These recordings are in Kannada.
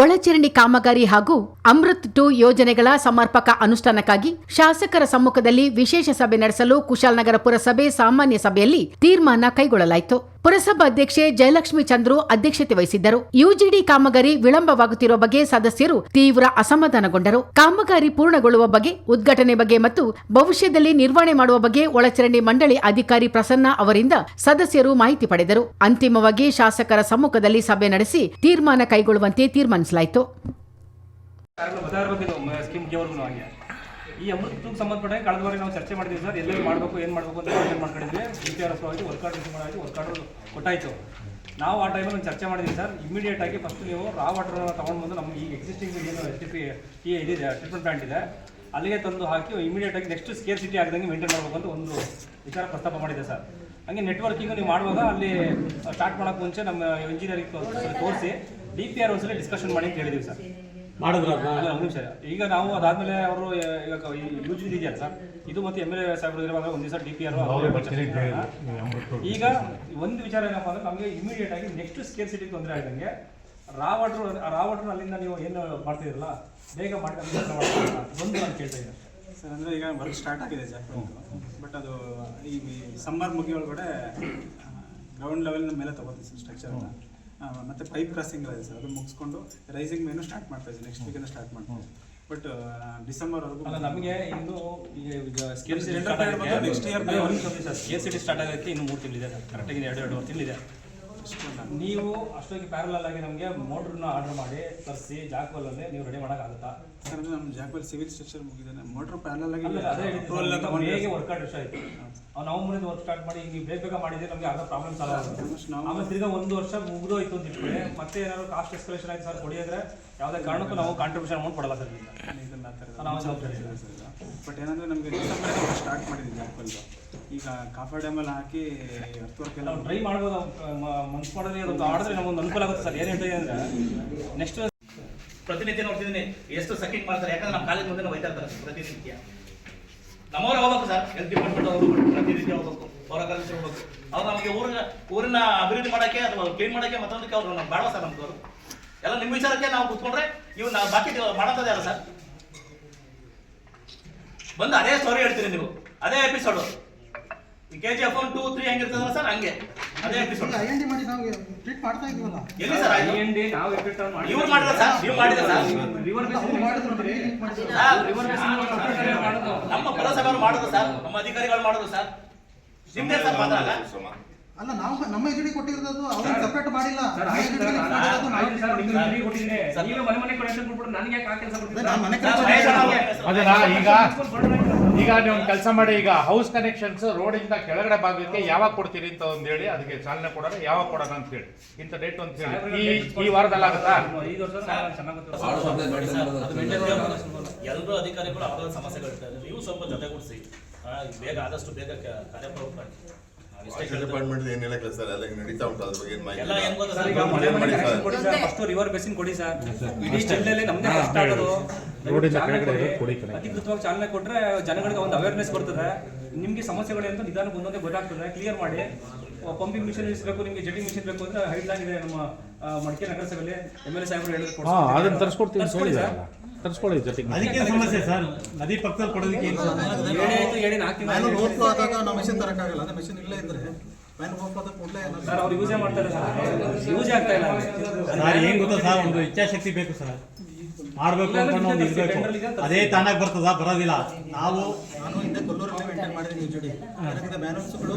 ಒಳಚರಂಡಿ ಕಾಮಗಾರಿ ಹಾಗೂ ಅಮೃತ್ ಟು ಯೋಜನೆಗಳ ಸಮರ್ಪಕ ಅನುಷ್ಠಾನಕ್ಕಾಗಿ ಶಾಸಕರ ಸಮ್ಮುಖದಲ್ಲಿ ವಿಶೇಷ ಸಭೆ ನಡೆಸಲು ಕುಶಾಲನಗರ ಪುರಸಭೆ ಸಾಮಾನ್ಯ ಸಭೆಯಲ್ಲಿ ತೀರ್ಮಾನ ಕೈಗೊಳ್ಳಲಾಯಿತು. ಪುರಸಭಾಧ್ಯಕ್ಷೆ ಜಯಲಕ್ಷ್ಮಿ ಚಂದ್ರು ಅಧ್ಯಕ್ಷತೆ ವಹಿಸಿದ್ದರು. ಯುಜಿಡಿ ಕಾಮಗಾರಿ ವಿಳಂಬವಾಗುತ್ತಿರುವ ಬಗ್ಗೆ ಸದಸ್ಯರು ತೀವ್ರ ಅಸಮಾಧಾನಗೊಂಡರು. ಕಾಮಗಾರಿ ಪೂರ್ಣಗೊಳ್ಳುವ ಬಗ್ಗೆ, ಉದ್ಘಾಟನೆ ಬಗ್ಗೆ ಮತ್ತು ಭವಿಷ್ಯದಲ್ಲಿ ನಿರ್ವಹಣೆ ಮಾಡುವ ಬಗ್ಗೆ ಒಳಚರಂಡಿ ಮಂಡಳಿ ಅಧಿಕಾರಿ ಪ್ರಸನ್ನ ಅವರಿಂದ ಸದಸ್ಯರು ಮಾಹಿತಿ ಪಡೆದರು. ಅಂತಿಮವಾಗಿ ಶಾಸಕರ ಸಮ್ಮುಖದಲ್ಲಿ ಸಭೆ ನಡೆಸಿ ತೀರ್ಮಾನ ಕೈಗೊಳ್ಳುವಂತೆ ತೀರ್ಮಾನಿಸಲಾಯಿತು ಹಾಗೆ ಈ ಅಮೃತಕ್ಕೆ ಸಂಬಂಧಪಟ್ಟ ಕಳೆದ ಬಾರಿ ನಾವು ಚರ್ಚೆ ಮಾಡಿದ್ವಿ ಸರ್ ಎಲ್ಲೆಲ್ಲಿ ಮಾಡಬೇಕು ಏನು ಮಾಡಬೇಕು ಅಂತ ಯೋಚನೆ ಮಾಡ್ಕೊಂಡಿದ್ವಿ ಡಿ ಪಿ ಆರ್ ಎಸ್ ಮಾಡಾಯಿತು ವರ್ಕ್ ಆರ್ಡರ್ ಕೊಟ್ಟಾಯಿತು ನಾವು ಆ ಟೈಮಲ್ಲಿ ಒಂದು ಚರ್ಚೆ ಮಾಡಿದ್ವಿ ಸರ್ ಇಮಿಡಿಯೇಟ್ ಆಗಿ ಫಸ್ಟ್ ನೀವು ರಾ ವಾಟರ್ ತೊಗೊಂಡು ಬಂದು ನಮ್ಗೆ ಈಗ ಎಕ್ಸಿಸ್ಟಿಂಗ್ ಏನು ಎಸ್ ಟಿ ಪಿ ಈ ಇದಿದೆ ಟ್ರೀಟ್ಮೆಂಟ್ ಪ್ಲಾಂಟ್ ಇದೆ ಅಲ್ಲಿಗೆ ತಂದು ಹಾಕಿ ಇಮಿಡಿಯೇಟ್ ಆಗಿ ನೆಕ್ಸ್ಟ್ ಸ್ಕೇರ್ ಸಿಟಿ ಆಗದಂಗೆ ಮೇಂಟೈನ್ ಮಾಡಬೇಕು ಅಂತ ಒಂದು ವಿಚಾರ ಪ್ರಸ್ತಾಪ ಮಾಡಿದೆ ಸರ್ ಹಂಗೆ ನೆಟ್ವರ್ಕಿಂಗ್ ನೀವು ಮಾಡುವಾಗ ಅಲ್ಲಿ ಸ್ಟಾರ್ಟ್ ಮಾಡೋಕ್ಕೆ ಮುಂಚೆ ನಮ್ಮ ಇಂಜಿನಿಯರಿಂಗ್ ತೋರಿಸಿ ಡಿ ಪಿ ಆರ್ ಒಂದ್ಸಲ ಡಿಸ್ಕಷನ್ ಮಾಡಿ ಅಂತ ಹೇಳಿದ್ವಿ ಸರ್. ಮಾಡಿದ್ರು? ಅಲ್ಲ, ಒಂದು ನಿಮಿಷ. ಈಗ ನಾವು ಅದಾದ್ಮೇಲೆ ಅವರು ಈಗ ಯೂಜ್ ಇದೆಯಲ್ಲ ಸರ್ ಇದು ಮತ್ತೆ ಎಂ ಎಲ್ ಎ ಸಾಹೇಬರು ಇರುವಾಗ ಒಂದು ದಿವಸ ಡಿ ಪಿ ಆರ್ ಈಗ ಒಂದು ವಿಚಾರ ಏನಪ್ಪ ಅಂದ್ರೆ ನಮಗೆ ಇಮಿಡಿಯೇಟ್ ಆಗಿ ನೆಕ್ಸ್ಟ್ ಸ್ಕೇಲ್ ಸಿಟಿ ತೊಂದರೆ ಆಗಿದೆ ರಾ ರಾವಟ್ರು ರಾ ವಾಟರ್ ಅಲ್ಲಿಂದ ನೀವು ಏನು ಮಾಡ್ತಿದ್ರಲ್ಲ ಬೇಗ ಮಾಡ್ಕೊಂಡು ಒಂದು ನಾನು ಕೇಳ್ತಾ ಇದ್ದೀನಿ. ಸರ್ ಅಂದರೆ ಈಗ ವರ್ಕ್ ಸ್ಟಾರ್ಟ್ ಆಗಿದೆ ಸರ್ ಬಟ್ ಅದು ಈ ಸಮ್ಮರ್ ಮುಗಿಯೊಳಗಡೆ ಒಳಗಡೆ ಗ್ರೌಂಡ್ ಲೆವೆಲ್ನ ಮೇಲೆ ತಗೋತೀವಿ ಸರ್ ಸ್ಟ್ರಕ್ಚರ್ನ ಮತ್ತು ಪೈಪ್ ಕ್ರಾಸಿಂಗ್ ಇದೆ ಸರ್ ಅದು ಮುಗಿಸ್ಕೊಂಡು ರೈಸಿಂಗ್ ಮೇನು ಸ್ಟಾರ್ಟ್ ಮಾಡ್ತಾ ಇದ್ದೀವಿ ನೆಕ್ಸ್ಟ್ ವೀಕನ್ನು ಸ್ಟಾರ್ಟ್ ಮಾಡ್ತೀವಿ ಬಟ್ ಡಿಸೆಂಬರ್ವರೆಗೂ ಅಲ್ಲ ನಮಗೆ ಇನ್ನು ಈಗ ಸ್ಕೇರ್ ಸಿಟಿ Tender period ಬಂದು next year sir scarcity start ಆಗೋಕ್ಕೆ ಇನ್ನು ಮೂರು ತಿಂಗಳಿದೆ ಕರೆಕ್ಟಾಗಿ ಎರಡು ಎರಡೂವರೆ ತಿಂಗಳಿದೆ. ನೀವು ಅಷ್ಟೊಂದು ಪ್ಯಾರಲಲ್ ಆಗಿ ನಮಗೆ ಮೋಟ್ರನ್ನ ಆರ್ಡರ್ ಮಾಡಿ ತರಿಸಿ ಅಲ್ಲಿ ನೀವು ರೆಡಿ ಮಾಡೋಕ್ಕಾಗುತ್ತಾ? ಸರ್ ನಮ್ಮ ಜಾಕ್ವಲ್ ಸಿವಿಲ್ ಸ್ಟ್ರಕ್ಚರ್ ಮುಗಿದಾನೆ ಮೋಟ್ರ್ ಪ್ಯಾನಲ್ ಆಗಿ ಅದೇ ಹೇಗೆ ವರ್ಕ್ ಔಟ್ ಆಯ್ತು? ಅವ್ನು ನವಂಬರಿಂದ ವರ್ಕ್ ಸ್ಟಾರ್ಟ್ ಮಾಡಿ ನೀವು ಬೇಗ ಬೇಗ ಮಾಡಿದ್ರೆ ನಮಗೆ ಅರ್ಧ ಪ್ರಾಬ್ಲಮ್ ಸಾಲ್ವ್ ಆಗುತ್ತೆ. ಆಮೇಲೆ ತಿರ್ಗಾ ಒಂದು ವರ್ಷ ಮುಗಿದೋಯ್ತು ಅಂತ ಇಟ್ಕೊಳ್ಳಿ ಮತ್ತೆ ಏನಾದ್ರು ಕಾಸ್ಟ್ ಎಸ್ಕಲೇಷನ್ ಆಯ್ತು ಸರ್ ಕೊಡಿ ಅಂದರೆ ಯಾವುದೇ ಕಾರಣಕ್ಕೂ ನಾವು ಕಾಂಟ್ರಿಬ್ಯೂಷನ್ ಅಮೌಂಟ್ ಕೊಡಲ್ಲ ಸರ್ ಇದನ್ನ ನಾವು. ಬಟ್ ಏನಂದ್ರೆ ನಮಗೆ ಸ್ಟಾರ್ಟ್ ಮಾಡಿದ್ವಿ ಜಾಕ್ವೆಲ್ದು ಈಗ ಕಾಫರ್ ಡ್ಯಾಮಲ್ಲಿ ಹಾಕಿ ಅರ್ತ್ ವರ್ಕ್ ಎಲ್ಲ ಟ್ರೈ ಮಾಡ್ಬೋದು. ಮನ್ಸು ಮಾಡಿದ್ರೆ ಅದೊಂದು ಆಡಿದ್ರೆ ನಮಗೊಂದು ಅನುಕೂಲ ಆಗುತ್ತೆ ಸರ್. ಏನು ಹೇಳ್ತಾ ಅಂದ್ರೆ ನೆಕ್ಸ್ಟ್ ಪ್ರತಿನಿತ್ಯ ನೋಡ್ತಿದ್ದೀನಿ. ಎಷ್ಟು ಸೆಕೆಂಡ್ ಮಾಡ್ತಾರೆ. ಯಾಕಂದ್ರೆ ನಮ್ಮ ಕಾಲೇಜ್ ಮುಂದೆ ಹೋಯ್ತಾ ಇರ್ತಾರೆ ಪ್ರತಿನಿತ್ಯ. ನಮ್ಮವ್ರು ಹೋಗ್ಬೇಕು ಸರ್. ಹೆಲ್ತ್ ಡಿಪಾರ್ಟ್ಮೆಂಟ್ ಅವರು ಪ್ರತಿನಿತ್ಯ ಹೋಗ್ಬೇಕು. ಅವರ ಕಲಿಸಿ ಹೋಗ್ಬೇಕು. ಅವ್ರು ನಮಗೆ ಊರಿನ ಊರಿನ ಅಭಿವೃದ್ಧಿ ಮಾಡೋಕ್ಕೆ ಅಥವಾ ಕ್ಲೀನ್ ಮಾಡೋಕ್ಕೆ ಮತ್ತೊಂದಕ್ಕೆ ಅವರು ನಮ್ಗೆ ಬೇಡ ಸರ್ ನಮ್ಗೆ ಅವರು. ಎಲ್ಲ ನಿಮ್ಮ ವಿಚಾರಕ್ಕೆ ನಾವು ಕೂತ್ಕೊಂಡ್ರೆ ಇವು ನಾವು ಬಾಕಿ ಮಾಡೋದೇ ಅಲ್ಲ ಸರ್. ಬಂದು ಅದೇ ಸ್ಟೋರಿ ಹೇಳ್ತೀರಿ ನೀವು. ಅದೇ episode K G F one two three ಹೆಂಗಿರ್ತದಲ್ಲ sir? ಹಂಗೆ. ಅದೇ ಎಪಿಸೋಡ್ ಐ ಎನ್ ಡಿ ಮಾಡಿ ನಾವು ಟ್ರೀಟ್ ಮಾಡ್ತಾ ಇದೀವಲ್ಲ. ಎಲ್ಲಿ ಸರ್ IND ನಾವು ಎಫೆಕ್ಟ್ ಮಾಡಿ ಇವ್ರು ಮಾಡಿದ್ರ ಸರ್? ನೀವು ಮಾಡಿದ್ರ ಸರ್ ರಿವರ್ ಅವ್ರು ಮಾಡಿದ್ರು ನೋಡಿ, link ಮಾಡಿದ್ರು. ನಮ್ಮ ಪುರಸಭೆಯವರು ಮಾಡೋದು ಸರ್. ನಮ್ಮ ಅಧಿಕಾರಿಗಳು ಮಾಡೋದು ಸರ್. ನಿಮ್ದೇ ಸರ್ ಮಾತಾಡ ಅಲ್ಲ? ನಾವು ನಮ್ಮ ಎಜುಡಿ ಕೊಟ್ಟಿರೋದು ಅವ್ರು ಸಪರೇಟ್ ಮಾಡಿಲ್ಲ. ಸರ್ ನಾವು ಮನೆ ಮನೆ ಕನೆಕ್ಷನ್ ಕೊಟ್ಬಿಟ್ಟು ನನಗೆ ಯಾಕೆ ಆ ಕೆಲಸ ಅದೇ ನಾನು ಮನೆ ಅವ್ರು ಅದನ್ನ ಈಗ ಈಗ ನೀವು ಒಂದು ಕೆಲಸ ಮಾಡಿ ಈಗ ಹೌಸ್ ಕನೆಕ್ಷನ್ಸ್ ರೋಡ್ ಇಂದ ಕೆಳಗಡೆ ಭಾಗಕ್ಕೆ ಯಾವಾಗ ಕೊಡ್ತೀರಿ ಅಂತ ಒಂದ್ ಹೇಳಿ ಅದಕ್ಕೆ ಚಾಲನೆ ಕೊಡೋಣ ಯಾವಾಗ ಕೊಡೋಣ ಅಂತ ಹೇಳಿ. ಇಂತ ಡೇಟ್ ಅಂತ ಹೇಳಿ. ಈ ಈ ವಾರದಲ್ಲಿ ಆಗುತ್ತಾ? ಐದು ವರ್ಷ ಚೆನ್ನಾಗಿ ಎಲ್ಲರೂ ಅಧಿಕಾರಿಗಳು ಅವರ ಸಮಸ್ಯೆಗಳು ಇರ್ತಾರೆ ನೀವು ಸ್ವಲ್ಪ ಜೊತೆಗೂಡಿಸಿ. ಬೇಗ ಆದಷ್ಟು ಬೇಗ ಕಾರ್ಯಕ್ರಮ ಮಾಡಿ. ನಾವು ಇಷ್ಟೇ ಕೇಳ್ತೇವೆ. ಡಿಪಾರ್ಟ್ಮೆಂಟ್ ಏನಿಲ್ಲ ಸರ್? ಎಲ್ಲ ನಡೀತಾ ಉಂಟು ಅದ್ರ ಬಗ್ಗೆ ಏನ್ ಮಾಹಿತಿ ಎಲ್ಲ ಗೊತ್ತಾ ಸರ್? ಸರ್? ಈಗ ಈಗ ಮನೆ ಮನೆ ಮಾಡಿ ಕನೆಕ್ಷನ್ ಸರ್. ಕೊಡಿ ಸರ್. ಫಸ್ಟ್ ರಿವರ್ ಬೇಸಿನ್ ಕೊಡಿ ಸರ್. ಇಡೀ ಜಿಲ್ಲೆಯಲ್ಲಿ ನಮ್ದೇ ಕಷ್ಟ ಆಗೋದು. ರೋಡಿಂದ ಚಾಲನೆ ಕೆಳಗಡೆ ಕೊಡಿ. ಕೊಡಿ ಅಧಿಕೃತವಾಗಿ ಚಾಲನೆ ಕೊಟ್ರೆ ಜನಗಳಿಗೆ ಒಂದು ಅವೇರ್ನೆಸ್ ಬರ್ತದೆ. ನಿಮ್ಗೆ ಸಮಸ್ಯೆಗಳು ಅಂತ ನಿಧಾನಕ್ಕೆ ಒಂದೊಂದೇ ಗೊತ್ತಾಗ್ತದೆ. ಕ್ಲಿಯರ್ ಮಾಡಿ. ಪಂಪಿಂಗ್ ಮಿಷನ್ ಬೇಕು ನಿಮ್ಗೆ ಜಡಿ ಮಿಷನ್ ಬೇಕು ಅಂದ್ರೆ ಹೈಡ್ಲೈನ್ ಇದೆ ನಮ್ಮ ಆ, ಮಡಿಕೆ ನಗರಸಭೆಯಲ್ಲಿ. ಎಂ ಎಲ್ ಎ ಸಾಹೇಬರು ಹೇಳಿದ್ರು ಹಾ ಅದನ್ನ ತರಿಸ್ಕೊಡ್ತೀವಿ ಅಂತ ಸರ್. ತರಿಸ್ಕೊಳ್ಳಿ ಜೊತೆಗೆ. ಅದಕ್ಕೆ ಸಮಸ್ಯೆ ಸರ್. ನದಿ ಪಕ್ಕದಲ್ಲಿ ಕೊಡೋದಕ್ಕೆ ಏನು ಸಮಸ್ಯೆ? ಏನೇ ಆಯ್ತು ಹೇಳಿ ನಾಲ್ಕು ಮ್ಯಾನುವಲ್ ತಿಂಗಳು ಓವರ್ಫ್ಲೋ ಆದಾಗ ನಾವು ಮೆಷಿನ್ ತರಕ್ಕಾಗಲ್ಲ ಅದೇ ಮೆಷಿನ್ ಇಲ್ಲೇ ಓವರ್ಫ್ಲೋ ಕೂಡಲೇ ಸರ್ ಅವ್ರು ಯೂಸೇ ಮಾಡ್ತಾರೆ ಸರ್. ಯೂಸೇ ಆಗ್ತಾ ಇಲ್ಲ. ಸರ್ ಏನ್ ಗೊತ್ತಾ ಸರ್ ಒಂದು ಇಚ್ಛಾಶಕ್ತಿ ಬೇಕು ಸರ್. ಮಾಡ್ಬೇಕು ಅಂತ ಒಂದು ಇರ್ಬೇಕು. ಅದೇ ತಾನಾಗ್ ಬರ್ತದ? ಬರೋದಿಲ್ಲ. ನಾವು ನಾನು ಹಿಂದೆ ಕೊಲ್ಲೂರಲ್ಲಿ ಮೇಂಟೈನ್ ಮಾಡಿದ್ದೀನಿ ಎಜುಡಿ ಯಾಕಂದ್ರೆ ಮ್ಯಾನುವಲ್ಸ್ಗಳು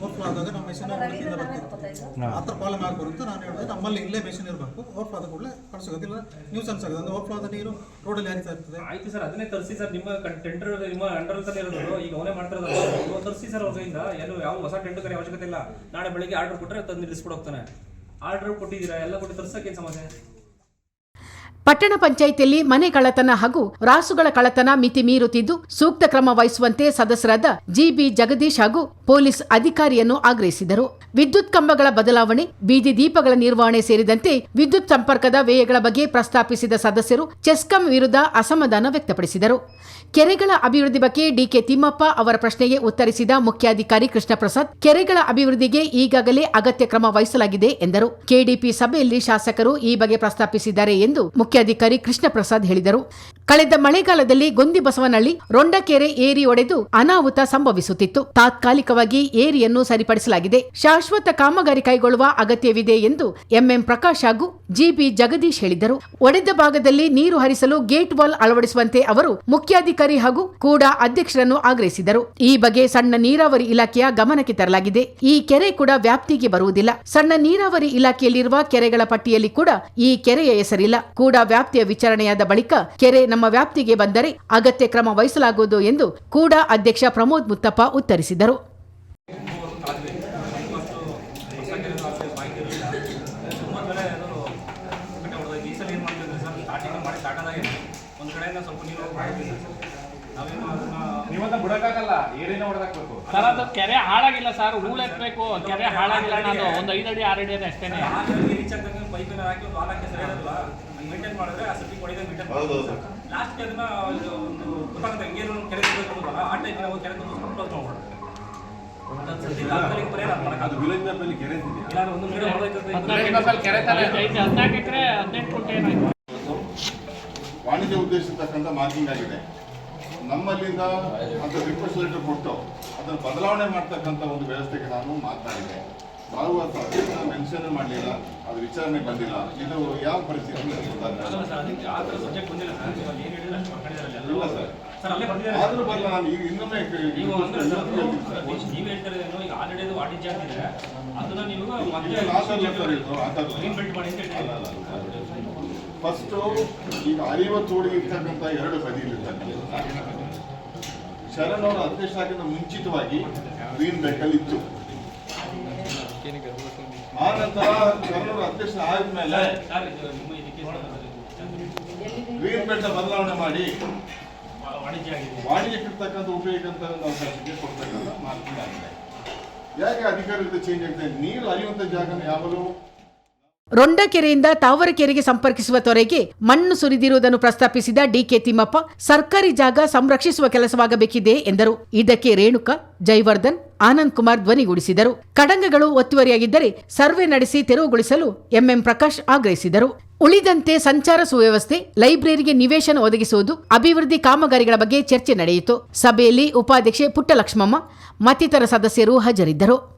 ಓವರ್ಫ್ಲೋ ಆದಾಗ ನಮ್ಮ ಮೆಷಿನ್ ಇಂದ ಬರ್ತಿತ್ತು ಆ ಥರ ಪ್ರಾಬ್ಲಮ್ ಆಗ್ಬಾರ್ದು ಅಂತ ನಾನು ಹೇಳಿದೆ. ನಮ್ಮಲ್ಲಿ ಇಲ್ಲೇ ಮೆಷಿನ್ ಇರಬೇಕು. ಓವರ್ಫ್ಲೋ ಆದ ಕೂಡಲೇ ಕಳ್ಸೋದಿಲ್ಲ ನ್ಯೂಸನ್ಸ್ ಆಗೋದು ಅಂದ್ರೆ ಓವರ್ಫ್ಲೋ ಆದ ನೀರು ರೋಡಲ್ಲಿ ಹರಿತಾ ಇರ್ತದೆ. ಆಯ್ತು ಸರ್ ಅದನ್ನೇ ತರಿಸಿ ಸರ್. ನಿಮ್ಮ ಟೆಂಡರ್ ನಿಮ್ಮ ಅಂಡರ್ ತಾನೇ ಇರೋದು ಈಗ ಅವನೇ ಮಾಡ್ತಿರೋದು ನೀವು ತರಿಸಿ ಸರ್ ಅವ್ರಿಂದ ಏನು ಯಾವ ಹೊಸ ಟೆಂಡರ್ ಕರೆ ಅವಶ್ಯಕತೆ ಇಲ್ಲ. ನಾಳೆ ಬೆಳಿಗ್ಗೆ ಆರ್ಡರ್ ಕೊಟ್ಟರೆ ತಂದು ನಿಲ್ಲಿಸ್ಬಿಟ್ಟು ಹೋಗ್ತಾನೆ. ಆರ್ಡರ್ ಕೊಟ್ಟಿದ್ದೀರಾ? ಎಲ್ಲ ಕೊಟ್ಟು ತರ್ಸಕ್ಕೆ ಏನು ಸಮಸ್ಯೆ? ಪಟ್ಟಣ ಪಂಚಾಯಿತಿಯಲ್ಲಿ ಮನೆ ಕಳ್ಳತನ ಹಾಗೂ ರಾಸುಗಳ ಕಳ್ಳತನ ಮಿತಿ ಮೀರುತ್ತಿದ್ದು, ಸೂಕ್ತ ಕ್ರಮ ವಹಿಸುವಂತೆ ಸದಸ್ಯರಾದ ಜಿಬಿ ಜಗದೀಶ್ ಹಾಗೂ ಪೊಲೀಸ್ ಅಧಿಕಾರಿಯನ್ನು ಆಗ್ರಹಿಸಿದರು. ವಿದ್ಯುತ್ ಕಂಬಗಳ ಬದಲಾವಣೆ, ಬೀದಿ ದೀಪಗಳ ನಿರ್ವಹಣೆ ಸೇರಿದಂತೆ ವಿದ್ಯುತ್ ಸಂಪರ್ಕದ ವ್ಯಯಗಳ ಬಗ್ಗೆ ಪ್ರಸ್ತಾಪಿಸಿದ ಸದಸ್ಯರು ಚೆಸ್ಕಾಂ ವಿರುದ್ಧ ಅಸಮಾಧಾನ ವ್ಯಕ್ತಪಡಿಸಿದರು. ಕೆರೆಗಳ ಅಭಿವೃದ್ಧಿ ಬಗ್ಗೆ ಡಿಕೆ ತಿಮ್ಮಪ್ಪ ಅವರ ಪ್ರಶ್ನೆಗೆ ಉತ್ತರಿಸಿದ ಮುಖ್ಯಾಧಿಕಾರಿ ಕೃಷ್ಣ ಪ್ರಸಾದ್ ಕೆರೆಗಳ ಅಭಿವೃದ್ಧಿಗೆ ಈಗಾಗಲೇ ಅಗತ್ಯ ಕ್ರಮ ವಹಿಸಲಾಗಿದೆ ಎಂದರು. ಕೆಡಿಪಿ ಸಭೆಯಲ್ಲಿ ಶಾಸಕರು ಈ ಬಗ್ಗೆ ಪ್ರಸ್ತಾಪಿಸಿದ್ದಾರೆ ಎಂದು ಮುಖ್ಯಾಧಿಕಾರಿ ಕೃಷ್ಣ ಪ್ರಸಾದ್ ಹೇಳಿದರು. ಕಳೆದ ಮಳೆಗಾಲದಲ್ಲಿ ಗೊಂದಿಬಸವನಹಳ್ಳಿ ರೊಂಡಕೆರೆ ಏರಿ ಒಡೆದು ಅನಾಹುತ ಸಂಭವಿಸುತ್ತಿತ್ತು. ತಾತ್ಕಾಲಿಕವಾಗಿ ಏರಿಯನ್ನು ಸರಿಪಡಿಸಲಾಗಿದೆ. ಶಾಶ್ವತ ಕಾಮಗಾರಿ ಕೈಗೊಳ್ಳುವ ಅಗತ್ಯವಿದೆ ಎಂದು ಎಂಎಂ ಪ್ರಕಾಶ್ ಹಾಗೂ ಜಿಬಿ ಜಗದೀಶ್ ಹೇಳಿದರು. ಒಡೆದ ಭಾಗದಲ್ಲಿ ನೀರು ಹರಿಸಲು ಗೇಟ್ ವಾಲ್ ಅಳವಡಿಸುವಂತೆ ಅವರು ಮುಖ್ಯಾಧಿಕಾರಿ ಹಾಗೂ ಕೂಡ ಅಧ್ಯಕ್ಷರನ್ನು ಆಗ್ರಹಿಸಿದರು. ಈ ಬಗ್ಗೆ ಸಣ್ಣ ನೀರಾವರಿ ಇಲಾಖೆಯ ಗಮನಕ್ಕೆ ತರಲಾಗಿದೆ. ಈ ಕೆರೆ ಕೂಡ ವ್ಯಾಪ್ತಿಗೆ ಬರುವುದಿಲ್ಲ. ಸಣ್ಣ ನೀರಾವರಿ ಇಲಾಖೆಯಲ್ಲಿರುವ ಕೆರೆಗಳ ಪಟ್ಟಿಯಲ್ಲಿ ಕೂಡ ಈ ಕೆರೆಯ ಹೆಸರಿಲ್ಲ. ಕೂಡ ವ್ಯಾಪ್ತಿಯ ವಿಚಾರಣೆಯಾದ ಬಳಿಕ ಕೆರೆ ನಮ್ಮ ವ್ಯಾಪ್ತಿಗೆ ಬಂದರೆ ಅಗತ್ಯ ಕ್ರಮ ವಹಿಸಲಾಗುವುದು ಎಂದು ಕೂಡ ಅಧ್ಯಕ್ಷ ಪ್ರಮೋದ್ ಮುತ್ತಪ್ಪ ಉತ್ತರಿಸಿದರು ಸುಮಾರು ಕಡೆ ಅದು ಕಟ್ಟೆ ಹೊಡೆದೋಗಿ. ಈ ಸಲ ಏನು ಮಾಡ್ತಿದ್ರಿ ಸರ್ ಸ್ಟಾರ್ಟಿಂಗ್ ಮಾಡಿ ಸ್ಟಾರ್ಟ್ ಆದಾಗಿದೆ ಕಡೆಯಿಂದ ಸ್ವಲ್ಪ ನೀರು ನಾವೇನು ನೀವನ್ನ ಬಿಡಕ್ಕಾಗಲ್ಲ ಏರಿನ ಹೊಡೆದಾಕ್ಬೇಕು. ಸರ್ ಅದು ಕೆರೆ ಹಾಳಾಗಿಲ್ಲ ಸರ್ ಹೂಳ ಎತ್ತಬೇಕು ಕೆರೆ ಹಾಳಾಗಿಲ್ಲ ನಾನು ಒಂದು ಐದು ಅಡಿ ಆರು ಅಡಿ ಅದೇ ಅಷ್ಟೇನೆ ರೀಚ್ ಆಗ್ದಂಗೆ ಪೈಪ್ ಏನಾರು ಹಾಕಿ ಒಂದು ಸರಿ ಅಲ್ಲ ಮೇಂಟೈನ್ ಮಾಡಿದ್ರೆ ಆ ಸತಿ ಕೊಡಿದ ಮೇಂಟೈನ್ ಹೌದು. ಲಾಸ್ಟ್ ಅದನ್ನ ಇದು ಒಂದು ಗೊತ್ತಾಗುತ್ತೆ ಹೆಂಗೇನು ಕೆರೆ ಅನ್ನೋದಲ್ಲ ಆ ಟೈಪ್ ನಾವು ಕೆರೆ ತುಂಬ ಕ್ಲೋಸ್ ಕೆರೆ ಹದಿನಾಲ್ಕು ಎಕರೆ. ಹದಿನೆಂಟು ಕುಂಟೆ ಏನಾಯ್ತು ವಾಣಿಜ್ಯ ಉದ್ದೇಶಿರ್ತಕ್ಕಂಥ ಮಾರ್ಕಿಂಗ್ ಆಗಿದೆ. ನಮ್ಮಲ್ಲಿಂದ ಅಂತ ರಿಕ್ವೆಸ್ಟ್ ಲೆಟರ್ ಕೊಟ್ಟು ಅದನ್ನು ಬದಲಾವಣೆ ಮಾಡ್ತಕ್ಕಂಥ ಒಂದು ವ್ಯವಸ್ಥೆಗೆ ನಾನು ಮಾತನಾಡಿದೆ ನಾವು ಮೆನ್ಷನ್ ಮಾಡಲಿಲ್ಲ ಅದು ವಿಚಾರಣೆ ಬಂದಿಲ್ಲ. ಇದು ಯಾವ ಪರಿಸ್ಥಿತಿ ಇಲ್ಲ. ಸರ್ ಅದಕ್ಕೆ ಆ ಥರ ಸಬ್ಜೆಕ್ಟ್ ಬಂದಿಲ್ಲ ಸರ್? ನೀವು ಏನು ಹೇಳಿದ್ರೆ ಅಷ್ಟು ಮಾಡಿದಾರಲ್ಲ ಇಲ್ಲ ಸರ್. ಸರ್ ಅಲ್ಲೇ ಬಂದಿದ್ದಾರೆ ಆದ್ರೂ ಬರಲ್ಲ ನಾನು ಈಗ ಇನ್ನೊಮ್ಮೆ ನೀವು ಹೇಳ್ತಾರೆ ಏನು ಈಗ ಆಲ್ರೆಡಿ ಅದು ವಾಣಿಜ್ಯ ಆಗ್ತಿದೆ ಅದನ್ನ ನೀವು ಮತ್ತೆ ಸರ್ ಇದು. ಫಸ್ಟು ಈಗ ಐವತ್ತು ಓಡಿ ಇರ್ತಕ್ಕಂಥ ಎರಡು ಬದಿಯಲ್ಲಿರ್ತಕ್ಕಂಥ ಶರಣ್ ಅವರ ಅಧ್ಯಕ್ಷ ಆಗಿದ್ದ ಮುಂಚಿತವಾಗಿ ಗ್ರೀನ್ ಬೆಲ್ಟಲ್ಲಿ ಇತ್ತು. ಆ ನಂತರ ಶರಣ್ ಅವರ ಅಧ್ಯಕ್ಷ ಆದ್ಮೇಲೆ ಗ್ರೀನ್ ಬೆಲ್ಟ್ ಬದಲಾವಣೆ ಮಾಡಿ ವಾಣಿಜ್ಯ ಆಗಿದೆ ವಾಣಿಜ್ಯಕ್ಕಿರ್ತಕ್ಕಂಥ ಉಪಯೋಗಂತ ನಾವು ಕೊಡ್ತಕ್ಕಂಥ ಮಾರ್ಕಿಂಗ್ ಆಗಿದೆ. ಯಾಕೆ ಅಧಿಕಾರಿಗಳು ಚೇಂಜ್ ಆಗ್ತದೆ ನೀರು ಹರಿಯುವಂಥ ಜಾಗನ ಯಾವಾಗಲೂ ರೊಂಡಕೆರೆಯಿಂದ ತಾವರೆಕೆರೆಗೆ ಸಂಪರ್ಕಿಸುವ ತೊರೆಗೆ ಮಣ್ಣು ಸುರಿದಿರುವುದನ್ನು ಪ್ರಸ್ತಾಪಿಸಿದ ಡಿಕೆ ತಿಮ್ಮಪ್ಪ, ಸರ್ಕಾರಿ ಜಾಗ ಸಂರಕ್ಷಿಸುವ ಕೆಲಸವಾಗಬೇಕಿದೆ ಎಂದರು. ಇದಕ್ಕೆ ರೇಣುಕಾ, ಜೈವರ್ಧನ್, ಆನಂದ್ ಕುಮಾರ್ ಧ್ವನಿಗೂಡಿಸಿದರು ಕಡಂಗಗಳು ಒತ್ತುವರಿಯಾಗಿದ್ದರೆ ಸರ್ವೆ ನಡೆಸಿ ತೆರವುಗೊಳಿಸಲು ಎಂಎಂ ಪ್ರಕಾಶ್ ಆಗ್ರಹಿಸಿದರು. ಉಳಿದಂತೆ ಸಂಚಾರ ಸುವ್ಯವಸ್ಥೆ, ಲೈಬ್ರರಿಗೆ ನಿವೇಶನ ಒದಗಿಸುವುದು, ಅಭಿವೃದ್ಧಿ ಕಾಮಗಾರಿಗಳ ಬಗ್ಗೆ ಚರ್ಚೆ ನಡೆಯಿತು. ಸಭೆಯಲ್ಲಿ ಉಪಾಧ್ಯಕ್ಷೆ ಪುಟ್ಟಲಕ್ಷ್ಮಮ್ಮ, ಮತ್ತಿತರ ಸದಸ್ಯರು ಹಾಜರಿದ್ದರು.